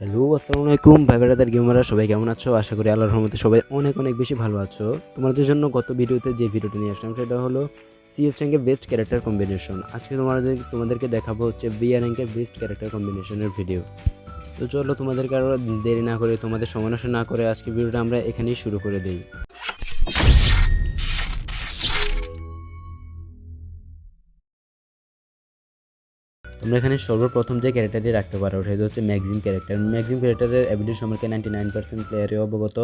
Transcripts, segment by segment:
Hello, আসসালামু আলাইকুম, ভাই বেড়াদার গেমাররা, সবাই কেমন আছো? আশা করি আল্লাহর রহমতে সবাই অনেক অনেক বেশি ভালো আছো। তোমাদের জন্য গত ভিডিওতে যে ভিডিওটা নিয়ে আসলাম, সেটা হলো সিএস র্যাঙ্কের বেস্ট ক্যারেক্টার কম্বিনেশন আজকে তোমাদের, তোমাদেরকে দেখাবো হচ্ছে বিআর র্যাঙ্কের বেস্ট ক্যারেক্টার কম্বিনেশনের ভিডিও তো চলো তোমাদেরকে আরও দেরি না করে, তোমাদের সমালোচনা না করে আজকে ভিডিওটা আমরা এখানেই শুরু করে দিই। তোমরা এখানে সর্বপ্রথম যে ক্যারেক্টারটি রাখতে পারো, সেটা হচ্ছে ম্যাগজিম ক্যারেক্টার ম্যাগজিম ক্যারেক্টারের অ্যাবিলিটি সম্পর্কে নাইনটি নাইন পার্সেন্ট প্লেয়ারে অবগত।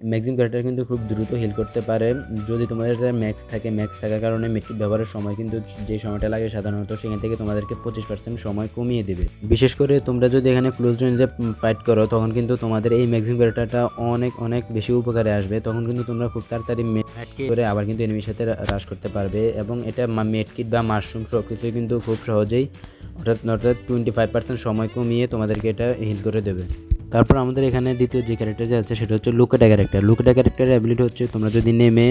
ম্যাগজিম ক্যারেক্টার কিন্তু খুব দ্রুত হিল করতে পারে। যদি তোমাদের ম্যাক্স থাকে ম্যাক্স থাকার কারণে মেট্রিক ব্যবহারের সময় কিন্তু যে সময়টা লাগে সাধারণত সেখান থেকে তোমাদেরকে পঁচিশ পার্সেন্ট সময় কমিয়ে দেবে। বিশেষ করে তোমরা যদি এখানে ক্লোজ রেঞ্জে ফাইট করো, তখন কিন্তু তোমাদের এই ম্যাগজিম ক্যারেক্টারটা অনেক অনেক বেশি উপকারে আসবে। তখন কিন্তু তোমরা খুব তাড়াতাড়ি ফাইট করে আবার কিন্তু এনিমির সাথে হ্রাস করতে পারবে এবং এটা মেটকিট বা মাশরুম সব কিছুই কিন্তু খুব সহজেই অর্থাৎ অর্থাৎ টোয়েন্টি ফাইভ পার্সেন্ট সময় কমিয়ে তোমাদেরকে এটা হিল করে দেবে। তারপর আমাদের এখানে দ্বিতীয় যে ক্যারেক্টার যে আছে, সেটা হচ্ছে লুকেটা ক্যারেক্টার লুকেটা ক্যারেক্টারের অ্যাবিলিটি হচ্ছে তোমরা যদি নেমে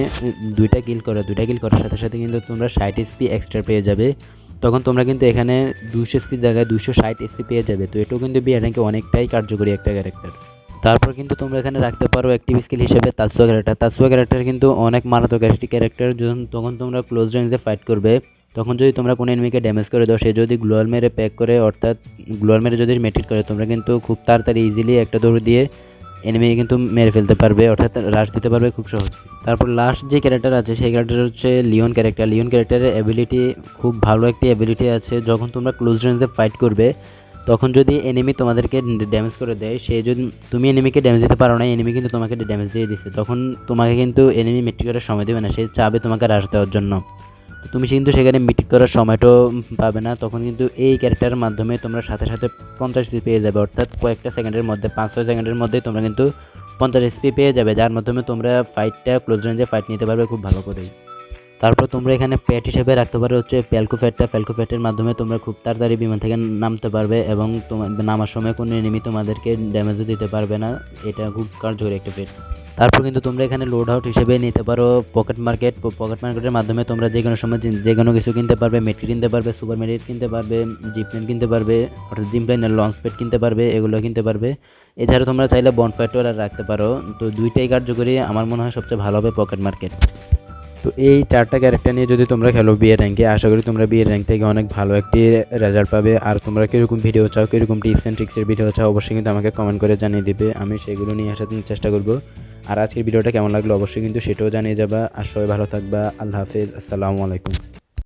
দুইটা কিল করো, দুইটা কিল করার সাথে সাথে কিন্তু তোমরা ষাট এসপি এক্সট্রা পেয়ে যাবে। তখন তোমরা কিন্তু এখানে দুশো এসপির জায়গায় দুশো ষাট এসপি পেয়ে যাবে। তো এটাও কিন্তু বিয়ার র্যাঙ্কে অনেকটাই কার্যকরী একটা ক্যারেক্টার তারপর কিন্তু তোমরা এখানে রাখতে পারো অ্যাক্টিভ স্কিল হিসেবে তাৎসুয়া ক্যারেক্টার তাৎসুয়া ক্যারেক্টার কিন্তু অনেক মারাত্মক একটি ক্যারেক্টার যখন তখন তোমরা ক্লোজ রেঞ্জে ফাইট করবে। তখন যদি তোমরা কোনো এনিমিকে ড্যামেজ করে দাও, সে যদি গ্লোয়াল মেরে প্যাক করে, অর্থাৎ গ্লোয়াল মেরে যদি মেটিট করে, তোমরা কিন্তু খুব তাড়াতাড়ি ইজিলি একটা দৌড় দিয়ে এনিমি কিন্তু মেরে ফেলতে পারবে, অর্থাৎ রাশ দিতে পারবে খুব সহজ। তারপর লাস্ট যে ক্যারেক্টার আছে, সেই ক্যারেক্টার হচ্ছে লিওন ক্যারেক্টার লিওন ক্যারেক্টারের অ্যাবিলিটি খুব ভালো একটি অ্যাবিলিটি আছে। যখন তোমরা ক্লোজ রেঞ্জে ফাইট করবে, তখন যদি এনিমি তোমাদেরকে ড্যামেজ করে দেয়, সে যদি, তুমি এনিমিকে ড্যামেজ দিতে পারো না এনিমি কিন্তু তোমাকে ড্যামেজ দিয়ে দিচ্ছে তখন তোমাকে কিন্তু এনিমি মেট্রিক করার সময় দেবে না, সে চাবে তোমাকে রাশ দেওয়ার জন্য। তো তুমি কিন্তু সেখানে মিটিং করার সময়টাও পাবে না। তখন কিন্তু এই ক্যারেক্টারের মাধ্যমে তোমরা সাথে সাথে পঞ্চাশ এসপি পেয়ে যাবে। অর্থাৎ কয়েকটা সেকেন্ডের মধ্যে, পাঁচ ছয় সেকেন্ডের মধ্যে তোমরা কিন্তু পঞ্চাশ এসপি পেয়ে যাবে। যার মাধ্যমে তোমরা ফাইটটা ক্লোজ রেঞ্জে ফাইট নিতে পারবে খুব ভালো করেই। তারপর তোমরা এখানে প্যাট হিসেবে রাখতে পারো হচ্ছে প্যালকো ফ্যাটটা প্যালকো ফ্যাটের মাধ্যমে তোমরা খুব তাড়াতাড়ি বিমান থেকে নামতে পারবে এবং তোমার নামার সময় কোনো এনিমি তোমাদেরকে ড্যামেজও দিতে পারবে না। এটা খুব কার্যকরী একটা পেট তারপর কিন্তু তোমরা এখানে লোড আউট হিসেবে নিতে পারো পকেট মার্কেট পকেট মার্কেটের মাধ্যমে তোমরা যে কোনো সময় যে- কোনো কিছু কিনতে পারবে মেট্রি কিনতে পারবে সুপার মেরিট কিনতে পারবে জিপ প্লেন কিনতে পারবে, অর্থাৎ জিম প্লেনের লঞ্চ প্যাড কিনতে পারবে, এগুলো কিনতে পারবে। এছাড়া তোমরা চাইলে বনফায়ারটাও রাখতে পারো। তো দুইটাই কার্যকরী আমার মনে হয় সবচেয়ে ভালো হবে পকেট মার্কেট তো এই চারটা ক্যারেক্টার নিয়ে যদি তোমরা খেলো বিয়ের র্যাঙ্কে আশা করি তোমরা বিয়ের র্যাঙ্ক থেকে অনেক ভালো একটি রেজাল্ট পাবে। আর তোমরা কীরকম ভিডিও চাও, কীরকম টিপস অ্যান্ড ট্রিক্সের ভিডিও চাও, অবশ্যই কিন্তু আমাকে কমেন্ট করে জানিয়ে দিবে। আমি সেগুলো নিয়ে আসার চেষ্টা করব। আর আজকের ভিডিওটা কেমন লাগল অবশ্যই কিন্তু সেটাও জানিয়ে যাবা। আর সবাই ভালো থাকবা। আল্লাহ হাফিজ। আসসালামু আলাইকুম।